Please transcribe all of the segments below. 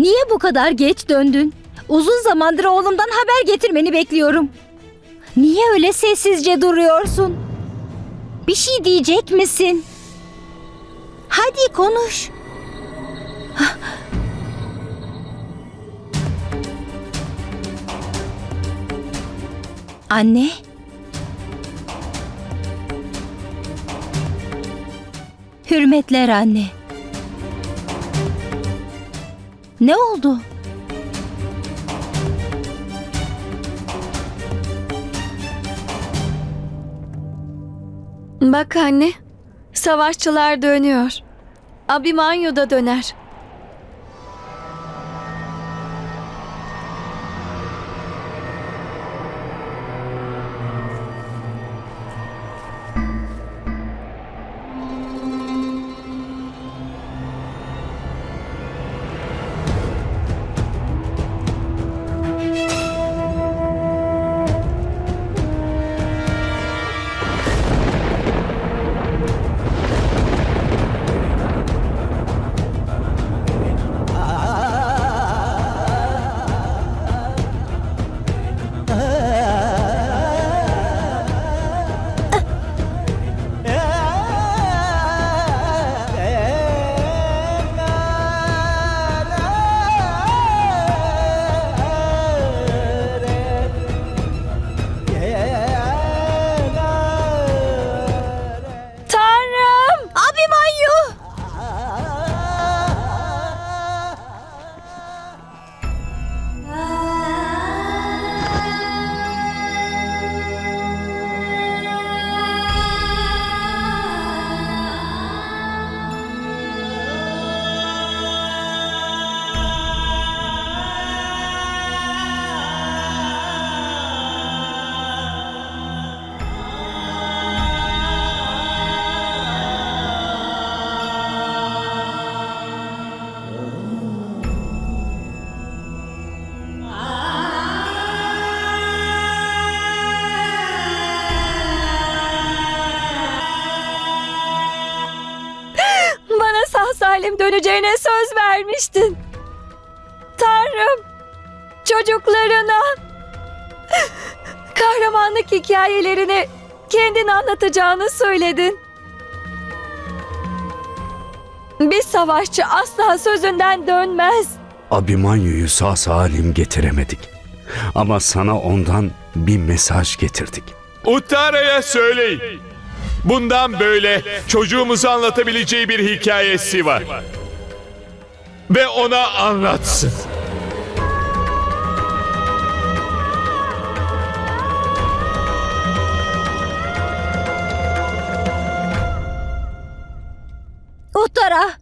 Niye bu kadar geç döndün? Uzun zamandır oğlumdan haber getirmeni bekliyorum. Niye öyle sessizce duruyorsun? Bir şey diyecek misin? Hadi konuş. Anne. Hürmetler anne. Ne oldu? Bak anne, savaşçılar dönüyor. Abimanyu da döner. Salim döneceğine söz vermiştin. Tanrım, çocuklarına kahramanlık hikayelerini kendin anlatacağını söyledin. Bir savaşçı asla sözünden dönmez. Abimanyu'yu sağ salim getiremedik. Ama sana ondan bir mesaj getirdik. Uttara'ya söyleyin. Bundan böyle çocuğumuzu anlatabileceği bir hikayesi var. Ve ona anlatsın. Uttara!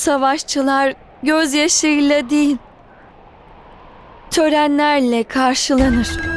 Savaşçılar gözyaşıyla değil, törenlerle karşılanır.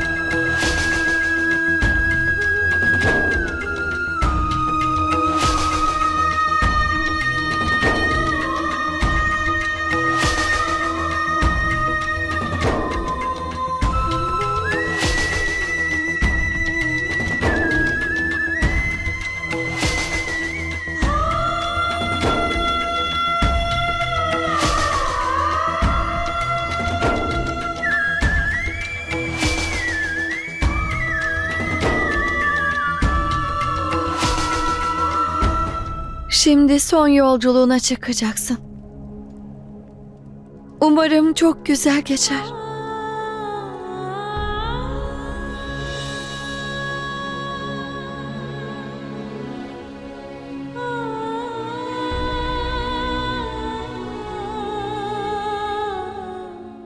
Şimdi son yolculuğuna çıkacaksın. Umarım çok güzel geçer.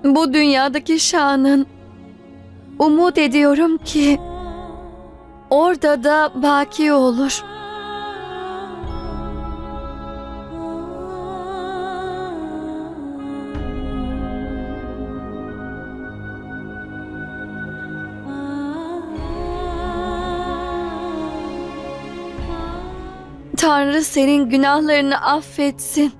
Bu dünyadaki şanın umut ediyorum ki orada da baki olur. Tanrı senin günahlarını affetsin.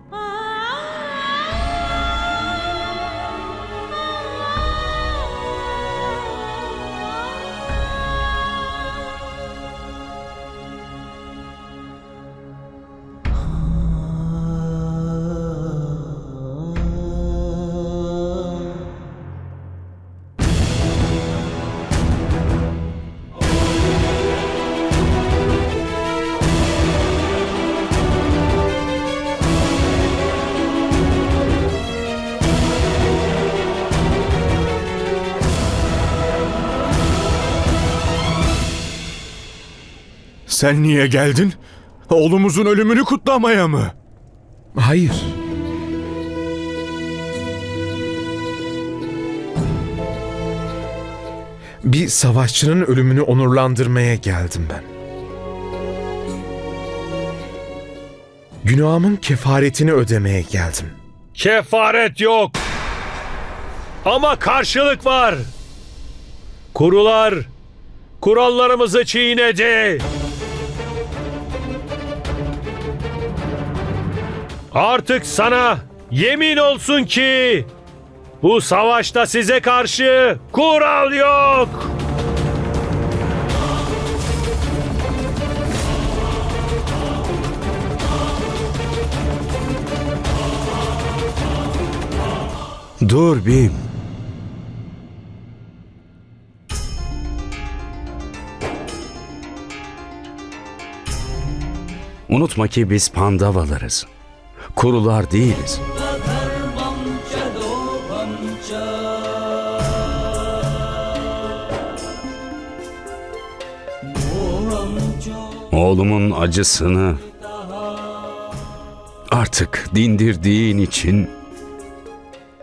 Sen niye geldin? Oğlumuzun ölümünü kutlamaya mı? Hayır. Bir savaşçının ölümünü onurlandırmaya geldim ben. Günahımın kefaretini ödemeye geldim. Kefaret yok. Ama karşılık var. Kurular kurallarımızı çiğnedi. Artık sana yemin olsun ki bu savaşta size karşı kural yok. Dur Bim. Unutma ki biz Pandavalarız. Kurular değiliz. Oğlumun acısını artık dindirdiğin için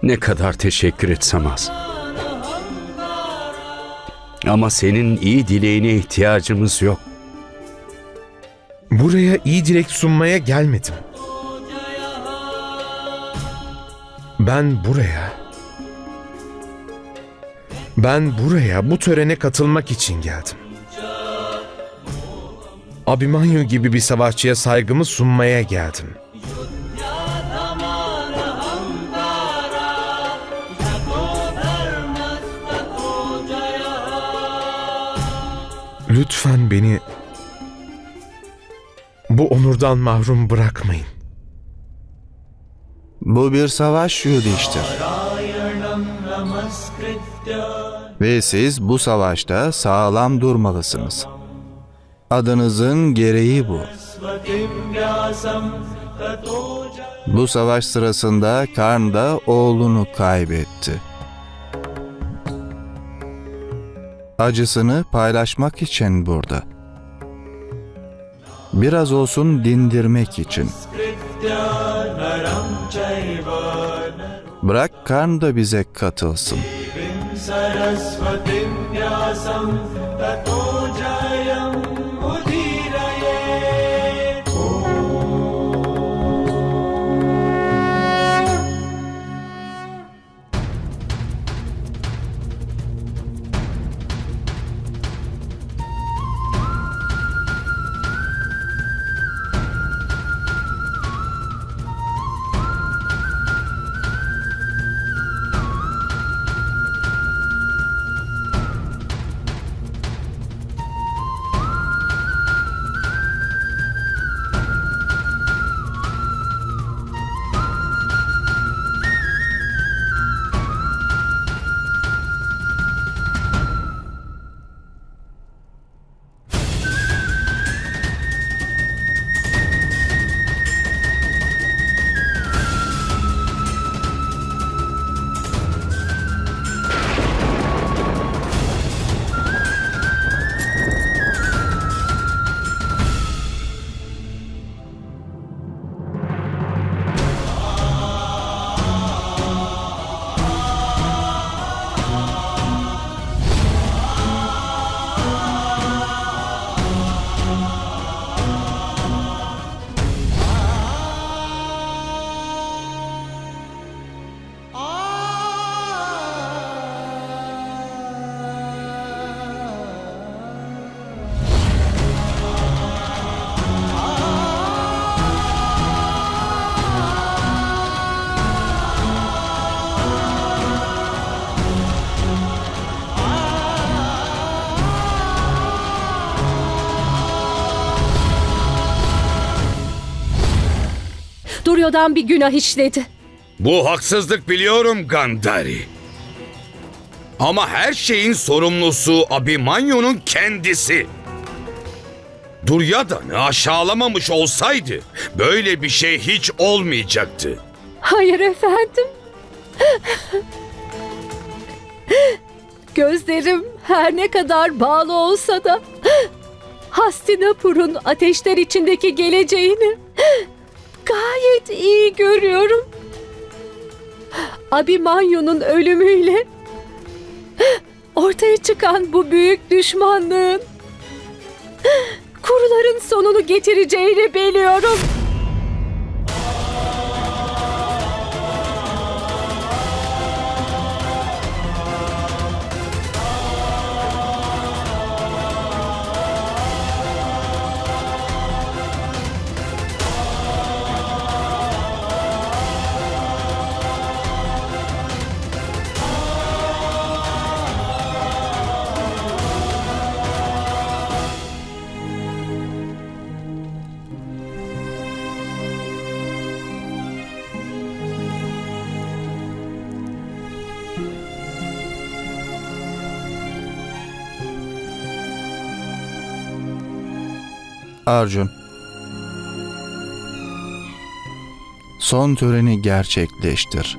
ne kadar teşekkür etsem az. Ama senin iyi dileğine ihtiyacımız yok. Buraya iyi dilek sunmaya gelmedim. Ben buraya Ben buraya bu törene katılmak için geldim. Abimanyu gibi bir savaşçıya saygımı sunmaya geldim. Lütfen beni bu onurdan mahrum bırakmayın. Bu bir savaş Yudhishthir. Ve siz bu savaşta sağlam durmalısınız. Adınızın gereği bu. Bu savaş sırasında Karn da oğlunu kaybetti. Acısını paylaşmak için burada. Biraz olsun dindirmek için. Bırak Karn da bize katılsın. Duryodhan bir günah işledi. Bu haksızlık biliyorum Gandhari. Ama her şeyin sorumlusu Abimanyu'nun kendisi. Duryodhan'ı aşağılamamış olsaydı böyle bir şey hiç olmayacaktı. Hayır efendim. Gözlerim her ne kadar bağlı olsa da Hastinapur'un ateşler içindeki geleceğini gayet iyi görüyorum. Abimanyu'nun ölümüyle ortaya çıkan bu büyük düşmanlığın kuruların sonunu getireceğini biliyorum. Arjun. Son töreni gerçekleştir.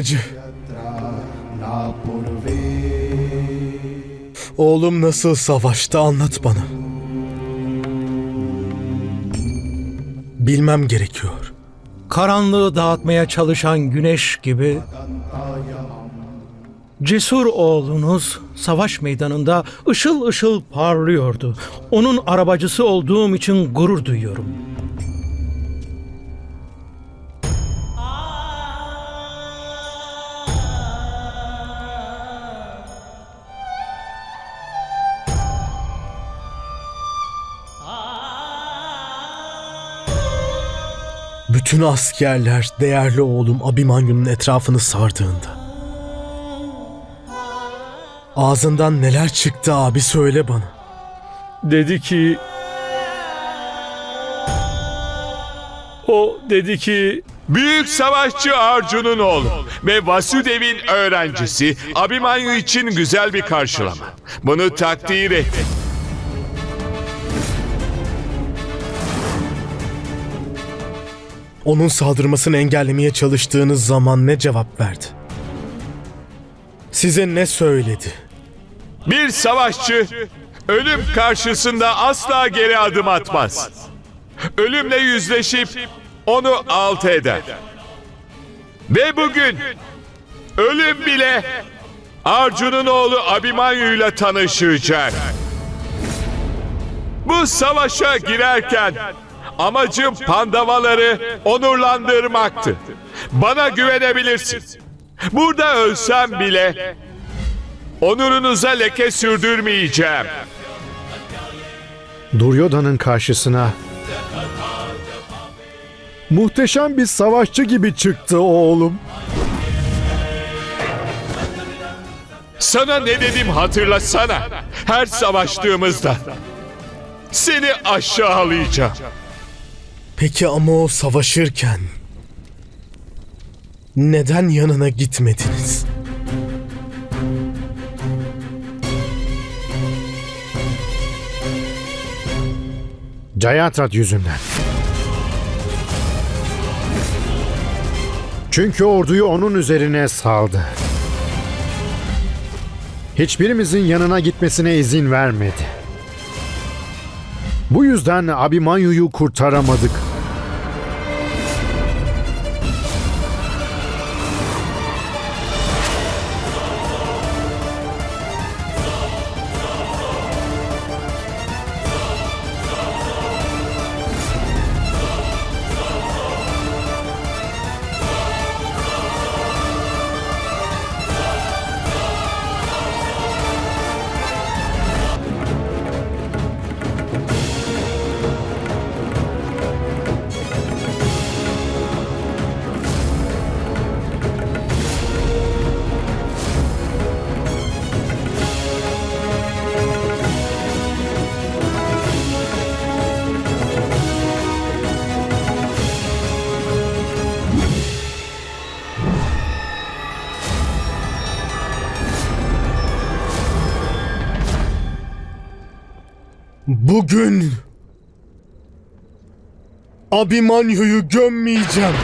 Arabacı. Oğlum nasıl savaştı anlat bana. Bilmem gerekiyor. karanlığı dağıtmaya çalışan güneş gibi cesur oğlunuz savaş meydanında ışıl ışıl parlıyordu. Onun arabacısı olduğum için gurur duyuyorum. Bütün askerler değerli oğlum Abimanyu'nun etrafını sardığında. Ağzından neler çıktı abi söyle bana. Dedi ki... O dedi ki... Büyük savaşçı Arjun'un oğlu ve Vasudev'in öğrencisi Abimanyu için güzel bir karşılama. Bunu takdir et. Onun saldırmasını engellemeye çalıştığınız zaman ne cevap verdi? Size ne söyledi? Bir savaşçı ölüm karşısında asla geri adım atmaz. Ölümle yüzleşip onu alt eder. Ve bugün ölüm bile Arjun'un oğlu Abimanyu ile tanışacak. Bu savaşa girerken amacım Pandavaları onurlandırmaktı. Bana güvenebilirsin. Burada ölsem bile onurunuza leke sürdürmeyeceğim. Duryodhan'ın karşısına muhteşem bir savaşçı gibi çıktı oğlum. Sana ne dedim hatırlasana. Her savaştığımızda seni aşağılayacağım. Peki ama o savaşırken neden yanına gitmediniz? Jayatrat yüzünden. Çünkü orduyu onun üzerine saldı. Hiçbirimizin yanına gitmesine izin vermedi. Bu yüzden Abimanyu'yu kurtaramadık. Bugün Abimanyu'yu gömmeyeceğim.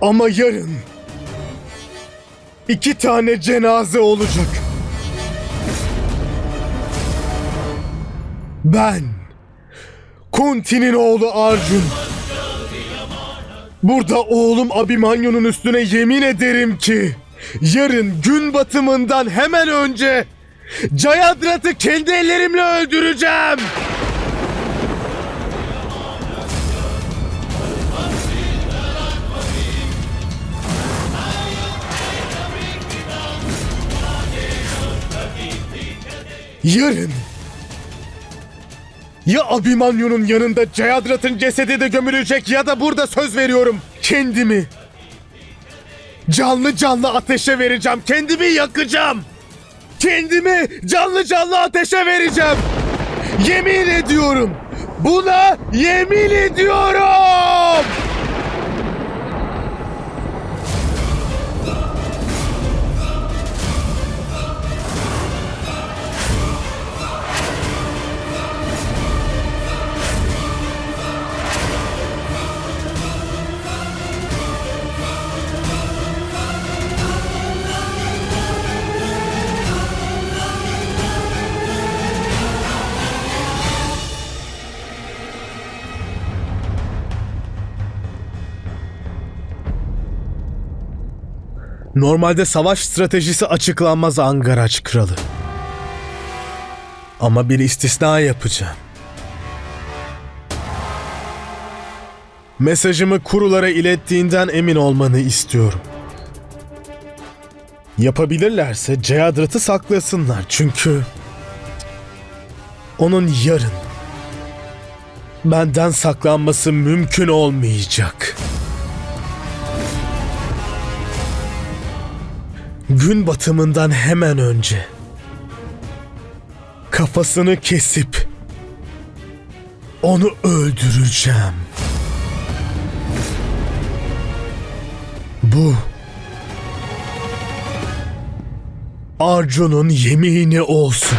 Ama yarın iki tane cenaze olacak. Ben Kunti'nin oğlu Arjun. Burada oğlum Abimanyu'nun üstüne yemin ederim ki yarın gün batımından hemen önce Cayadrat'ı kendi ellerimle öldüreceğim. Yarın ya Abimanyu'nun yanında Ceyadrat'ın cesedi de gömülecek ya da burada söz veriyorum. Kendimi canlı canlı ateşe vereceğim. Kendimi yakacağım. Kendimi canlı canlı ateşe vereceğim. Yemin ediyorum. Buna yemin ediyorum. Normalde savaş stratejisi açıklanmaz Angaraç kralı. Ama bir istisna yapacağım. Mesajımı kurulara ilettiğinden emin olmanı istiyorum. Yapabilirlerse Ceyadrat'ı saklasınlar çünkü onun yarın benden saklanması mümkün olmayacak.'' Gün batımından hemen önce kafasını kesip onu öldüreceğim. Bu Arjun'un yemini olsun.